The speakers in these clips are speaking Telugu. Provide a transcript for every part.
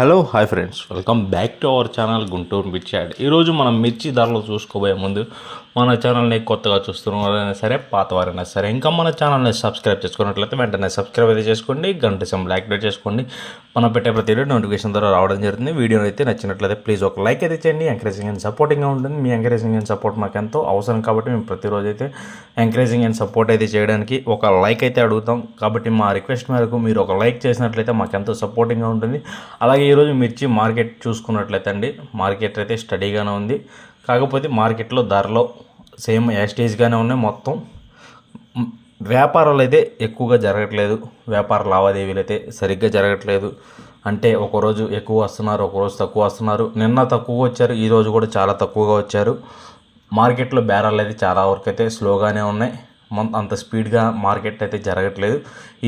Hello hi friends welcome back to our channel Guntur మిర్చి యాడ్ ఈరోజు మనం మిర్చి ధరలు చూసుకోబోయే ముందు మన ఛానల్ని కొత్తగా చూస్తున్నవారైనా సరే పాతవారైనా సరే ఇంకా మన ఛానల్ని సబ్స్క్రైబ్ చేసుకున్నట్లయితే వెంటనే సబ్స్క్రైబ్ అయితే చేసుకోండి గంట సెంబల్ యాక్టివేట్ చేసుకోండి. మనం పెట్టే ప్రతి వీడియో నోటిఫికేషన్ ద్వారా రావడం జరుగుతుంది. వీడియో అయితే నచ్చినట్లయితే ప్లీజ్ ఒక లైక్ అయితే చేయండి. ఎంకరేజింగ్ అండ్ సపోర్టింగ్గా ఉంటుంది. మీ ఎంకరేజింగ్ అండ్ సపోర్ట్ మాకు ఎంతో అవసరం కాబట్టి మేము ప్రతిరోజు అయితే ఎంకరేజింగ్ అండ్ సపోర్ట్ అయితే చేయడానికి ఒక లైక్ అయితే అడుగుతాం. కాబట్టి మా రిక్వెస్ట్ మేరకు మీరు ఒక లైక్ చేసినట్లయితే మాకు ఎంతో సపోర్టింగ్గా ఉంటుంది. అలాగే ఈరోజు మిర్చి మార్కెట్ చూసుకున్నట్లయితే అండి మార్కెట్ అయితే స్టడీగానే ఉంది. కాకపోతే మార్కెట్లో ధరలో సేమ్ యాస్టేజ్గానే ఉన్నాయి మొత్తం. వ్యాపారాలు అయితే ఎక్కువగా జరగట్లేదు. వ్యాపార లావాదేవీలు అయితే సరిగ్గా జరగట్లేదు. అంటే ఒకరోజు ఎక్కువ వస్తున్నారు ఒకరోజు తక్కువ వస్తున్నారు. నిన్న తక్కువ వచ్చారు ఈరోజు కూడా చాలా తక్కువగా వచ్చారు. మార్కెట్లో బేరాలు అయితే చాలా వరకు అయితే స్లోగానే ఉన్నాయి. అంత స్పీడ్గా మార్కెట్ అయితే జరగట్లేదు.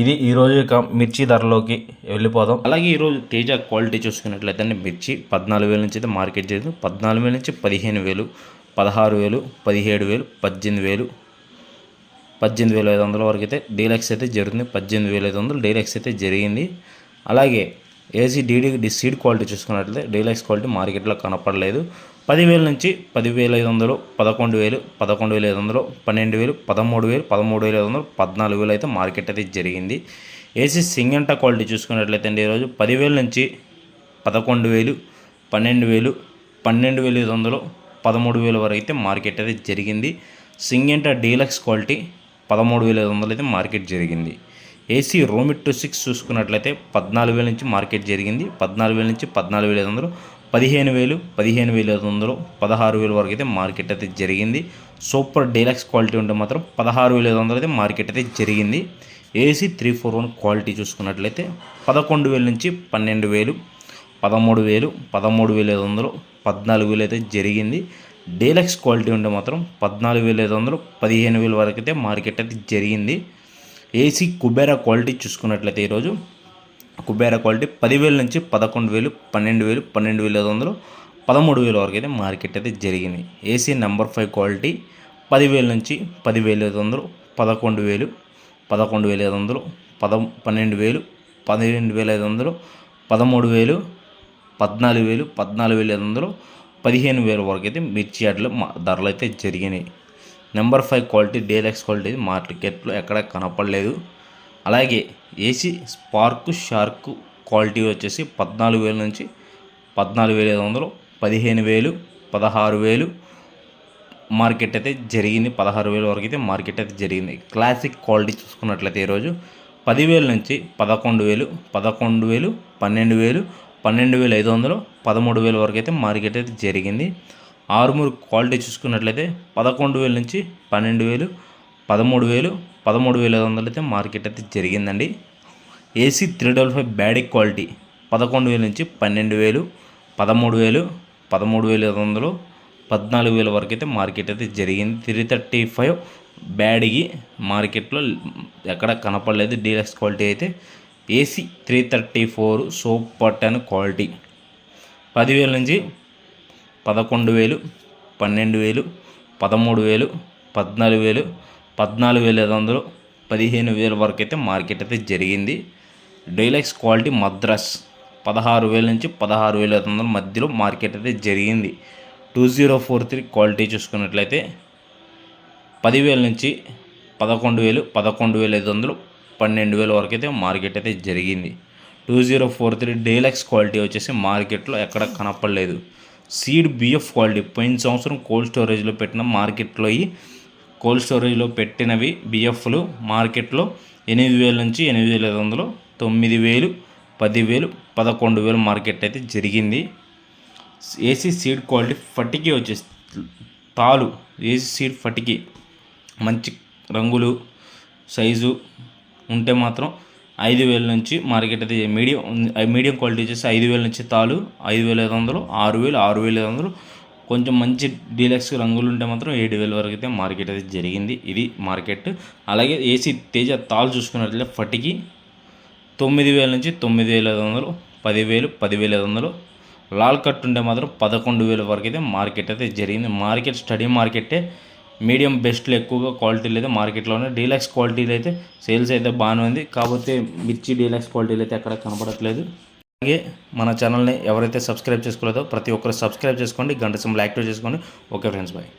ఇది ఈరోజు ఇక మిర్చి ధరలోకి వెళ్ళిపోదాం. అలాగే ఈరోజు తేజ క్వాలిటీ చూసుకున్నట్లయితే మిర్చి పద్నాలుగు వేల నుంచి అయితే మార్కెట్ జరిగింది పద్నాలుగు వేల నుంచి పదిహేను వేలు పదహారు వేలు పదిహేడు వేలు పద్దెనిమిది వేలు పద్దెనిమిది వేల ఐదు వందల వరకు అయితే డీలక్స్ అయితే జరుగుతుంది. పద్దెనిమిది వేల ఐదు వందలు డీలక్స్ అయితే జరిగింది. అలాగే ఏసీ డీడీ సీడ్ క్వాలిటీ చూసుకున్నట్లయితే డీలక్స్ క్వాలిటీ మార్కెట్లో కనపడలేదు. పదివేల నుంచి పదివేల ఐదు వందలు పదకొండు వేలు పదకొండు వేల ఐదు వందలు పన్నెండు వేలు పదమూడు వేలు పదమూడు వేల ఐదు వందలు పద్నాలుగు వేలు అయితే మార్కెట్ అయితే జరిగింది. ఏసీ సింగంట క్వాలిటీ చూసుకున్నట్లయితే అండి ఈరోజు పదివేల నుంచి పదకొండు వేలు పన్నెండు వేలు పన్నెండు వేల ఐదు వందలు పదమూడు వేల వరకు అయితే మార్కెట్ అయితే జరిగింది. సింగంట డీలక్స్ క్వాలిటీ పదమూడు వేల ఐదు వందలు అయితే మార్కెట్ జరిగింది. ఏసీ రోమిట్ టు సిక్స్ చూసుకున్నట్లయితే పద్నాలుగు వేల నుంచి మార్కెట్ జరిగింది. పద్నాలుగు వేల నుంచి పద్నాలుగు వేల ఐదు వందలు పదిహేను వేలు పదిహేను వేల ఐదు వందలు పదహారు వేల వరకు అయితే మార్కెట్ అయితే జరిగింది. సూపర్ డీలక్స్ క్వాలిటీ ఉంటే మాత్రం పదహారు వేల ఐదు వందలు అయితే మార్కెట్ అయితే జరిగింది. AC three four one quality చూసుకున్నట్లయితే పదకొండు వేల నుంచి పన్నెండు వేలు పదమూడు వేలు పదమూడు వేల ఐదు వందలు పద్నాలుగు వేలు అయితే జరిగింది. డీలక్స్ క్వాలిటీ ఉంటే మాత్రం పద్నాలుగు వేల ఐదు వందలు పదిహేను వేల వరకు అయితే మార్కెట్ అయితే జరిగింది. ఏసీ కుబేరా క్వాలిటీ చూసుకున్నట్లయితే ఈరోజు కుబేరా క్వాలిటీ పదివేల నుంచి పదకొండు వేలు పన్నెండు వేలు పన్నెండు వేల ఐదు వందలు పదమూడు వేల వరకు అయితే మార్కెట్ అయితే జరిగింది. ఏసీ నెంబర్ ఫైవ్ క్వాలిటీ పదివేల నుంచి పదివేల ఐదు వందలు పదకొండు వేలు పదకొండు వేల ఐదు వందలు పద పన్నెండు వేలు పన్నెండు వేల ఐదు వందలు పదమూడు వేలు పద్నాలుగు వేలు పద్నాలుగు వేల ఐదు వందలు పదిహేను వేల వరకు అయితే మిర్చి యార్డ్లో మా ధరలు అయితే జరిగినాయి. Number five quality deluxe quality మార్కెట్లో ఎక్కడ కనపడలేదు. అలాగే ఏసీ స్పార్క్ షార్క్ క్వాలిటీ వచ్చేసి పద్నాలుగు వేల నుంచి పద్నాలుగు వేల ఐదు వందలు పదిహేను వేలు పదహారు వేలు మార్కెట్ అయితే జరిగింది. పదహారు వేల వరకు అయితే మార్కెట్ అయితే జరిగింది. క్లాసిక్ క్వాలిటీ చూసుకున్నట్లయితే ఈరోజు పదివేల నుంచి పదకొండు వేలు పదకొండు వేలు పన్నెండు వేలు పన్నెండు వేల ఐదు వందలు పదమూడు వేల వరకు అయితే మార్కెట్ అయితే జరిగింది. ఆరుమూరు క్వాలిటీ చూసుకున్నట్లయితే పదకొండు వేల నుంచి పన్నెండు వేలు పదమూడు వేలు పదమూడు వేల ఐదు వందలు అయితే మార్కెట్ అయితే జరిగిందండి. AC three double five Byadgi quality పదకొండు వేల నుంచి పన్నెండు వేలు పదమూడు వేలు పదమూడు వేల ఐదు వందలు పద్నాలుగు వేల వరకు అయితే మార్కెట్ అయితే జరిగింది. త్రీ థర్టీ ఫైవ్ బ్యాడ్కి మార్కెట్లో ఎక్కడ కనపడలేదు. డీలక్స్ క్వాలిటీ అయితే ఏసీ త్రీ థర్టీ ఫోర్ సోప్ పట్టన్ క్వాలిటీ. పదివేల నుంచి పదకొండు వేలు పన్నెండు వేలు పదమూడు వేలు పద్నాలుగు వేలు పద్నాలుగు వేల ఐదు వందలు పదిహేను వేల వరకు అయితే మార్కెట్ అయితే జరిగింది. డైలక్స్ క్వాలిటీ మద్రాస్ పదహారు వేల నుంచి పదహారు వేల ఐదు వందల మధ్యలో మార్కెట్ అయితే జరిగింది. Two zero four three quality చూసుకున్నట్లయితే పదివేల నుంచి పదకొండు వేలు పదకొండు వేల ఐదు వందలు పన్నెండు వేల వరకు అయితే మార్కెట్ అయితే జరిగింది. Two zero four three deluxe quality వచ్చేసి మార్కెట్లో ఎక్కడ కనపడలేదు. సీడ్ బిఎఫ్ క్వాలిటీ పోయిన సంవత్సరం కోల్డ్ స్టోరేజ్లో పెట్టిన మార్కెట్లో ఈ కోల్డ్ స్టోరేజ్లో పెట్టినవి బిఎఫ్లు మార్కెట్లో ఎనిమిది వేల నుంచి ఎనిమిది వేల ఐదు వందలు తొమ్మిది వేలు పదివేలు పదకొండు వేలు మార్కెట్ అయితే జరిగింది. ఏసీ సీడ్ క్వాలిటీ ఫటికి వచ్చేసి తాలు ఏసీ సీడ్ ఫటికి. మంచి రంగులు సైజు ఉంటే మాత్రం ఐదు వేల నుంచి మార్కెట్ అయితే మీడియం మీడియం క్వాలిటీ వచ్చేసి ఐదు వేల నుంచి తాలు ఐదు వేల ఐదు వందలు ఆరు వేలు ఆరు వేల ఐదు వందలు. కొంచెం మంచి డీలక్స్ రంగులు ఉంటే మాత్రం ఏడు వేల వరకు అయితే మార్కెట్ అయితే జరిగింది. ఇది మార్కెట్. అలాగే ఏసీ తేజ తాలు చూసుకున్నట్లయితే ఫటికి తొమ్మిది వేల నుంచి తొమ్మిది వేల ఐదు వందలు పదివేలు పదివేల ఐదు వందలు. లాల్ కట్ ఉంటే మాత్రం పదకొండు వేల వరకు అయితే మార్కెట్ అయితే జరిగింది. మార్కెట్ స్టడీ మార్కెటే మీడియం బెస్ట్లో ఎక్కువగా క్వాలిటీలు అయితే మార్కెట్లో ఉన్నాయి. డీలక్స్ క్వాలిటీలు అయితే సేల్స్ అయితే బాగానే ఉంది. కాకపోతే మిర్చి డీలక్స్ క్వాలిటీలు అయితే ఎక్కడ కనపడట్లేదు అలాగే మన ఛానల్ని ఎవరైతే సబ్స్క్రైబ్ చేసుకోలేదో ప్రతి ఒక్కరు సబ్స్క్రైబ్ చేసుకోండి. గంట సింబల్ యాక్టివ్ చేసుకోండి. Okay friends bye.